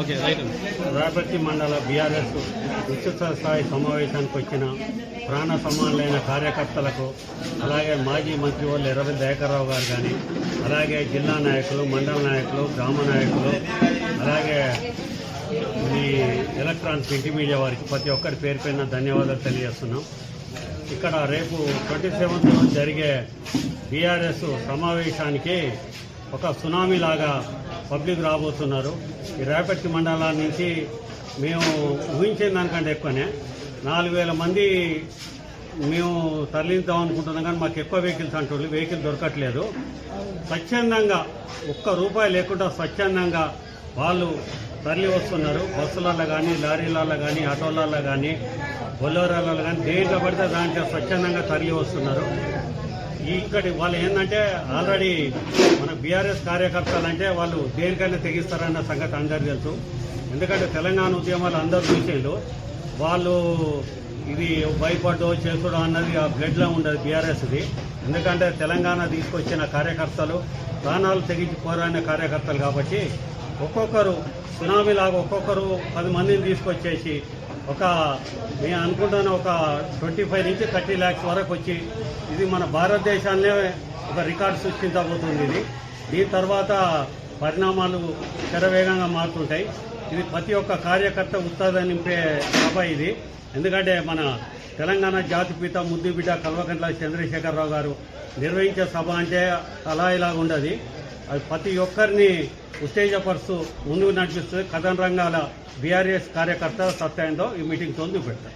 Okay మండల BRS ఉచిత స్థాయి సమావేశానికి వచ్చిన ప్రాణ సమానులైన కార్యకర్తలకు అలాగే మాజీ మంత్రి వాళ్ళు ఎర్రబెల్లి దయాకర్రావు గారు కానీ అలాగే జిల్లా నాయకులు మండల నాయకులు గ్రామ నాయకులు అలాగే ఈ ఎలక్ట్రానిక్ ప్రింట్ మీడియా వారికి ప్రతి ఒక్కరి పేరు పైన ధన్యవాదాలు తెలియజేస్తున్నాం. ఇక్కడ రేపు ట్వంటీ సెవెంత్ జరిగే బీఆర్ఎస్ సమావేశానికి ఒక సునామీ లాగా పబ్లిక్ రాబోతున్నారు. ఈ రేపటి మండలాల నుంచి మేము ఊహించిన దానికంటే ఎక్కువనే. నాలుగు వేల మంది మేము తరలిద్దాం అనుకుంటున్నాం కానీ మాకు ఎక్కువ వెహికల్స్ అంటుంది వెహికల్ దొరకట్లేదు. స్వచ్ఛందంగా ఒక్క రూపాయి లేకుండా స్వచ్ఛందంగా వాళ్ళు తరలి వస్తున్నారు. బస్సులలో కానీ లారీలలో కానీ ఆటోలలో కానీ బొలోరాలలో కానీ దేంట్లో పడితే దాంట్లో స్వచ్ఛందంగా తరలి వస్తున్నారు. ఇక్కడి వాళ్ళు ఏంటంటే ఆల్రెడీ మన బీఆర్ఎస్ కార్యకర్తలు అంటే వాళ్ళు దేనికైనా తెగిస్తారన్న సంగతి అందరికీ తెలుసు. ఎందుకంటే తెలంగాణ ఉద్యమాలు అందరూ చూసేళ్ళు వాళ్ళు ఇది భయపడ్డో చేసుడో అన్నది ఆ బ్లడ్లో ఉండదు బీఆర్ఎస్ది. ఎందుకంటే తెలంగాణ తీసుకొచ్చిన కార్యకర్తలు ప్రాణాలు తెగించి పోరాడిన కార్యకర్తలు కాబట్టి ఒక్కొక్కరు సునామీలాగా ఒక్కొక్కరు పది మందిని తీసుకొచ్చేసి ఒక నేను అనుకుంటాను ఒక ట్వంటీ ఫైవ్ నుంచి థర్టీ ల్యాక్స్ వరకు వచ్చి ఇది మన భారతదేశాన్నే ఒక రికార్డు సృష్టించబోతుంది ఇది. దీని తర్వాత పరిణామాలు శరవేగంగా మారుతుంటాయి. ఇది ప్రతి ఒక్క కార్యకర్త ఉత్సాహం నింపే సభ ఇది. ఎందుకంటే మన తెలంగాణ జాతిపిత ముద్దుబిడ్డ కల్వకంట్ల చంద్రశేఖరరావు గారు నిర్వహించే సభ అంటే అలా ఇలా ఉండదు అది ప్రతి ఒక్కరిని ఉత్తేజపరుస్తూ ముందుకు నడిపిస్తుంది కథన రంగాల బీఆర్ఎస్ కార్యకర్త సత్యాయంతో ఈ మీటింగ్తో చూపెడతారు